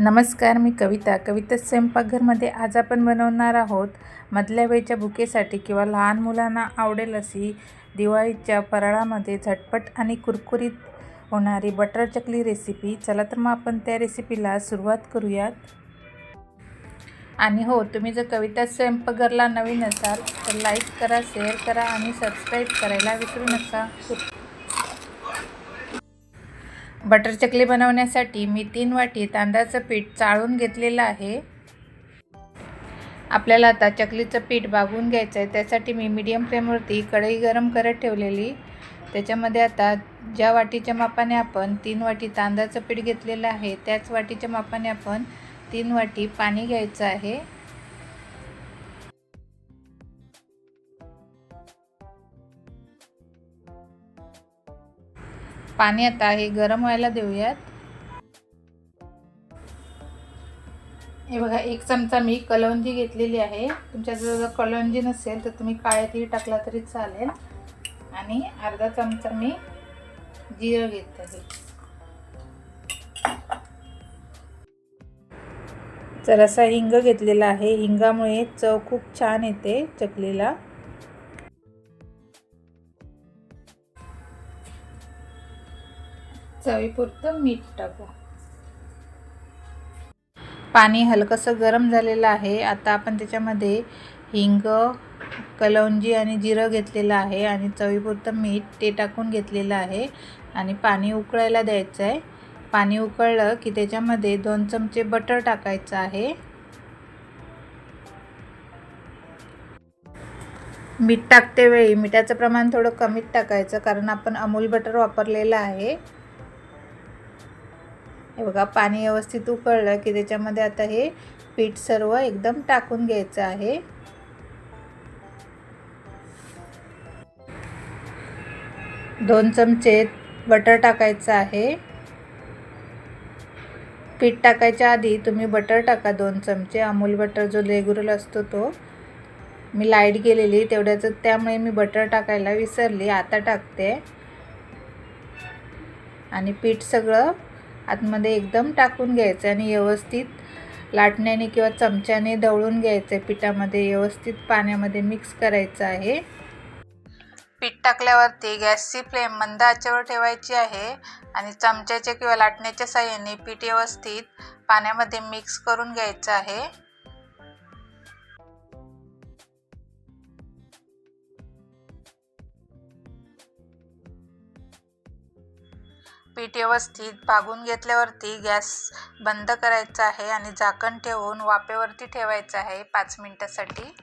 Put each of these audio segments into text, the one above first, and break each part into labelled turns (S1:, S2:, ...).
S1: नमस्कार मी कविता. कविता स्वयंपाकघरमध्ये आज आपण बनवणार आहोत मधल्या वेळच्या बुकेसाठी किंवा लहान मुलांना आवडेल अशी दिवाळीच्या फराळामध्ये झटपट आणि कुरकुरीत होणारी बटर चकली रेसिपी चला तर मग आपण त्या रेसिपीला सुरुवात करूयात. आणि हो तुम्ही जर कविता स्वयंपाकघरला नवीन असाल तर लाईक करा शेअर करा आणि सबस्क्राईब करायला विसरू नका. बटर चकली बनवण्यासाठी मी तीन वाटी तांदळाचं पीठ चाळून घेतलेलं आहे. आपल्याला आता चकलीचं पीठ बागून घ्यायचं आहे त्यासाठी मी मीडियम फ्लेमवरती कढई गरम करत ठेवलेली. त्याच्यामध्ये आता ज्या वाटीच्या मापाने आपण तीन वाटी तांदळाचं पीठ घेतलेलं आहे त्याच वाटीच्या मापाने आपण तीन वाटी पाणी घ्यायचं आहे. पाणी आता हे गरम व्हायला देऊयात. हे बघा एक चमचा मी कलवंजी घेतलेली आहे. तुमच्याजवळ जर कलवंजी नसेल तर तुम्ही काळे तीळ टाकला तरी चालेल. आणि अर्धा चमचा मी जिरं घेत आहे. जरासा हिंग घेतलेला आहे. हिंगामुळे चव खूप छान येते चकलीला. चवीपुरतं मीठ टाकू. पाणी हलकंसं गरम झालेलं आहे. आता आपण त्याच्यामध्ये हिंग कलौंजी आणि जिरं घेतलेलं आहे आणि चवीपुरतं मीठ ते टाकून घेतलेलं आहे आणि पाणी उकळायला द्यायचं आहे. पाणी उकळलं की त्याच्यामध्ये दोन चमचे बटर टाकायचं आहे. मीठ टाकते वेळी मिठाचं प्रमाण थोडं कमीच टाकायचं कारण आपण अमूल बटर वापरलेलं आहे. हे बघा पाणी व्यवस्थित उकळलं की त्याच्यामध्ये आता हे पीठ सर्व एकदम टाकून घ्यायचं आहे. दोन चमचे बटर टाकायचं आहे. पीठ टाकायच्या आधी तुम्ही बटर टाका दोन चमचे. अमूल बटर जो रेग्युलर असतो तो. मी लाइट गेलेली तेवढ्याचं त्यामुळे मी बटर टाकायला विसरली. आता टाकते. आणि पीठ सगळं आतमध्ये एकदम टाकून घ्यायचं आणि व्यवस्थित लाटण्याने किंवा चमच्याने दवळून घ्यायचं. आहे पिठामध्ये व्यवस्थित पाण्यामध्ये मिक्स करायचं आहे. पीठ टाकल्यावरती गॅसची फ्लेम मंद आचेवर ठेवायची आहे आणि चमच्याच्या किंवा लाटण्याच्या साह्याने पीठ व्यवस्थित पाण्यामध्ये मिक्स करून घ्यायचं आहे. पीठ व्यवस्थित भागून घेतल्यावरती गॅस बंद करायचा आहे आणि झाकण ठेवून वाफेवरती ठेवायचं आहे पाच मिनटासाठी.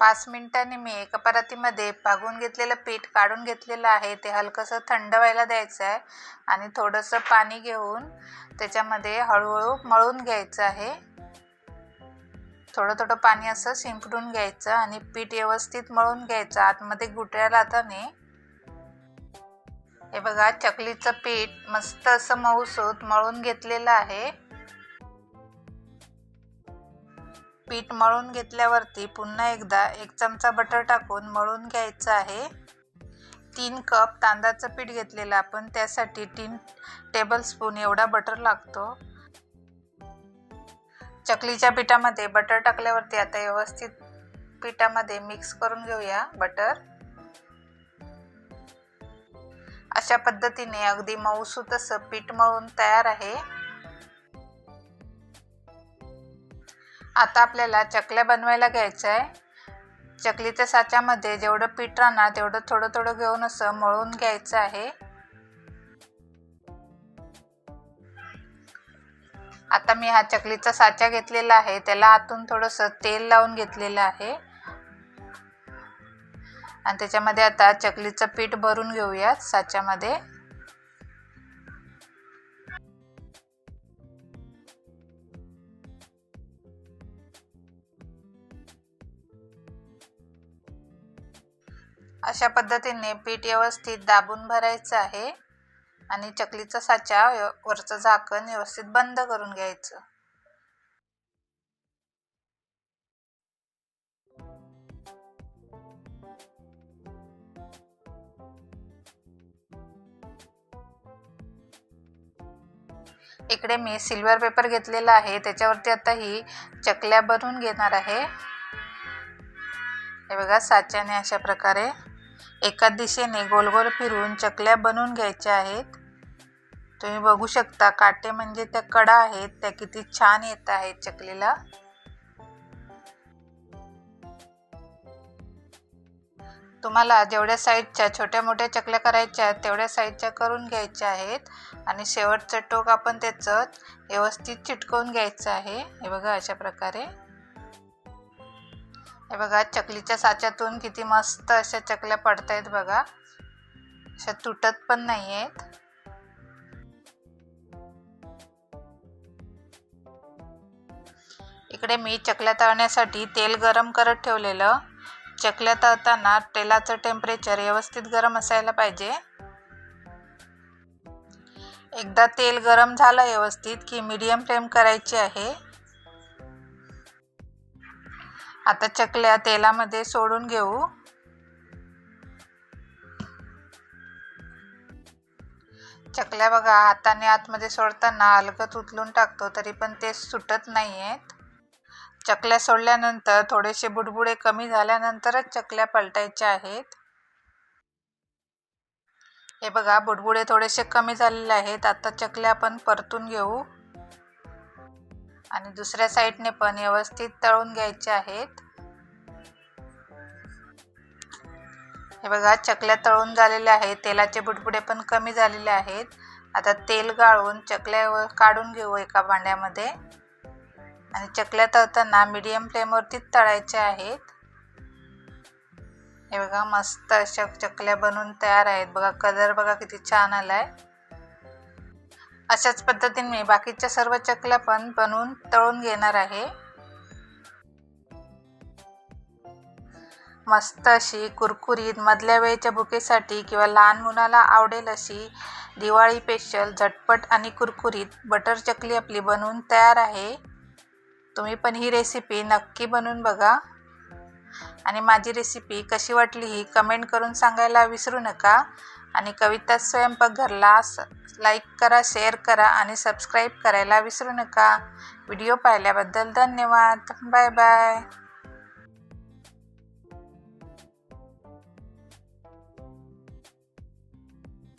S1: पाच मिनिटांनी मी एका परातीमध्ये भागून घेतलेलं पीठ काढून घेतलेलं आहे. ते हलकंसं थंड व्हायला द्यायचं आहे आणि थोडंसं पाणी घेऊन त्याच्यामध्ये हळूहळू मळून घ्यायचं आहे. थोडं थोडं पाणी असं शिंपडून घ्यायचं आणि पीठ व्यवस्थित मळून घ्यायचं. आतमध्ये गुटळ्या लाताने हे बघा चकलीचं पीठ मस्त असं मऊसूत मळून घेतलेलं आहे. पीठ मळून घेतल्यावरती पुन्हा एकदा एक चमचा बटर टाकून मळून घ्यायचं आहे. तीन कप तांदळाचं पीठ घेतलेलं आपण त्यासाठी तीन टेबलस्पून एवढा बटर लागतो. चकलीच्या पिठामध्ये बटर टाकल्यावरती आता व्यवस्थित पिठामध्ये मिक्स करून घेऊया बटर. अशा पद्धतीने अगदी मऊसूत असं पीठ मळून तयार आहे. आता आपल्याला चकल्या बनवायला घ्यायचं आहे चकलीच्या साच्यामध्ये जेवढं पीठ राहणार तेवढं थोडं थोडं घेऊन असं मळून घ्यायचं आहे. आता मी हा चकलीचा साचा घेतलेला आहे. त्याला आतून थोडंसं तेल लावून घेतलेलं आहे. आणि त्याच्यामध्ये आता चकलीचं पीठ भरून घेऊयात साच्यामध्ये. अशा पद्धतीने पीठ व्यवस्थित दाबून भरायचं आहे आणि चकलीचा साचा वरचं झाकण व्यवस्थित बंद करून घ्यायचं. इकडे मी सिल्वर पेपर घेतलेला आहे. त्याच्यावरती आता ही चकल्या बनवून घेणार आहे. हे बघा साच्याने अशा प्रकारे एका दिशेने गोल गोल फिरून चकल्या बनवून घ्यायच्या आहेत. तुम्ही बघू शकता काटे म्हणजे त्या कडा आहेत त्या किती छान येत आहेत चकलीला. तुम्हाला जेवढ्या साईजच्या छोट्या मोठ्या चकल्या करायच्या आहेत तेवढ्या साईजच्या करून घ्यायच्या आहेत. आणि शेवटचं टोक आपण त्याचं व्यवस्थित चिटकवून घ्यायचं आहे. हे बघा अशा प्रकारे. हे बघा चकलीच्या साच्यातून किती मस्त अशा चकल्या पडत आहेत बघा. अशा तुटत पण नाही आहेत इकडे मी चकल्या तळण्यासाठी तेल गरम करत ठेवलेलं. चकल्या तळताना तेलाचं टेम्परेचर व्यवस्थित गरम असायला पाहिजे. एकदा तेल गरम झालं व्यवस्थित की मीडियम फ्लेम करायची आहे. आता चकल्या तेलामध्ये सोडून घेऊ. चकल्या बघा हाताने आतमध्ये सोडताना अलगत उचलून टाकतो तरी पण ते सुटत नाही आहेत चकल्या सोडल्यानंतर थोडेसे बुडबुडे कमी झाल्यानंतरच चकल्या पलटायच्या आहेत. हे बघा बुडबुडे थोडेसे कमी झालेले आहेत. आता चकल्या आपण परतून घेऊ. आणि दुसऱ्या साईडने पण व्यवस्थित तळून घ्यायचे आहेत. हे बघा चकल्या तळून झालेल्या आहेत. तेलाचे बुडबुडे पण कमी झालेले आहेत. आता तेल गाळून चकल्या काढून घेऊ एका भांड्यामध्ये. आणि चकल्या तळताना मीडियम फ्लेमवरतीच तळायच्या आहेत. हे बघा मस्त अशा चकल्या बनवून तयार आहेत. बघा कलर बघा किती छान आलाय. अशाच पद्धतीने मी बाकीच्या सर्व चकल्या पण बनवून तळून घेणार आहे. मस्त अशी कुरकुरीत मधल्या वेळेच्या बुकेसाठी किंवा लहान मुलाला आवडेल अशी दिवाळी स्पेशल झटपट आणि कुरकुरीत बटर चकली आपली बनवून तयार आहे. तुम्ही पण ही रेसिपी नक्की बनवून बघा. आणि माझी रेसिपी कशी वाटली ही कमेंट करून सांगायला विसरू नका. आणि कविता स्वयंपाकघरला लाईक करा शेअर करा आणि सबस्क्राईब करायला विसरू नका. व्हिडिओ पाहिल्याबद्दल धन्यवाद. Bye bye